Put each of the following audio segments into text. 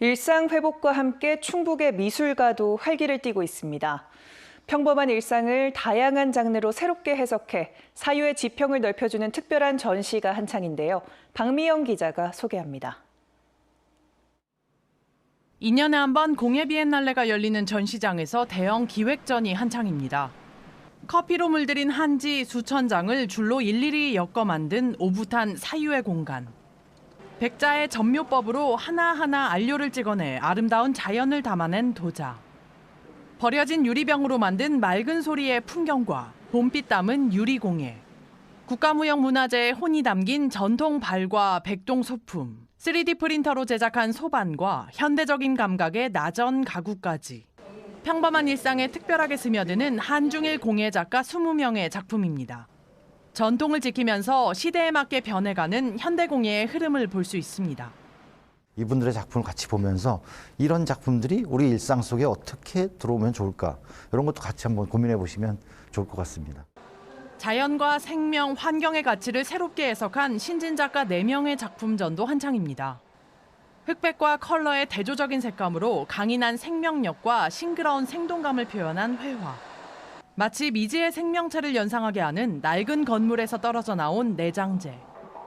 일상 회복과 함께 충북의 미술가도 활기를 띠고 있습니다. 평범한 일상을 다양한 장르로 새롭게 해석해 사유의 지평을 넓혀주는 특별한 전시가 한창인데요. 박미영 기자가 소개합니다. 2년에 한 번 공예 비엔날레가 열리는 전시장에서 대형 기획전이 한창입니다. 커피로 물들인 한지 수천 장을 줄로 일일이 엮어 만든 오붓한 사유의 공간. 백자의 전묘법으로 하나하나 안료를 찍어내 아름다운 자연을 담아낸 도자. 버려진 유리병으로 만든 맑은 소리의 풍경과 봄빛 담은 유리공예. 국가무형문화재의 혼이 담긴 전통 발과 백동 소품, 3D 프린터로 제작한 소반과 현대적인 감각의 나전 가구까지. 평범한 일상에 특별하게 스며드는 한중일 공예 작가 20명의 작품입니다. 전통을 지키면서 시대에 맞게 변해가는 현대공예의 흐름을 볼 수 있습니다. 이분들의 작품을 같이 보면서 이런 작품들이 우리 일상 속에 어떻게 들어오면 좋을까 이런 것도 같이 한번 고민해 보시면 좋을 것 같습니다. 자연과 생명, 환경의 가치를 새롭게 해석한 신진 작가 4명의 작품전도 한창입니다. 흑백과 컬러의 대조적인 색감으로 강인한 생명력과 싱그러운 생동감을 표현한 회화. 마치 미지의 생명체를 연상하게 하는 낡은 건물에서 떨어져 나온 내장재.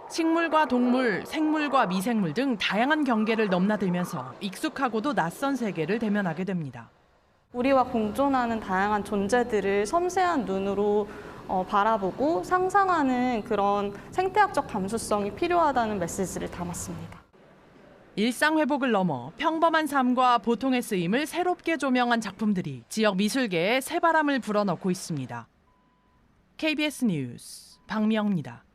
식물과 동물, 생물과 미생물 등 다양한 경계를 넘나들면서 익숙하고도 낯선 세계를 대면하게 됩니다. 우리와 공존하는 다양한 존재들을 섬세한 눈으로 어, 바라보고 상상하는 그런 생태학적 감수성이 필요하다는 메시지를 담았습니다. 일상 회복을 넘어 평범한 삶과 보통의 쓰임을 새롭게 조명한 작품들이 지역 미술계에 새바람을 불어넣고 있습니다. KBS 뉴스 박미영입니다.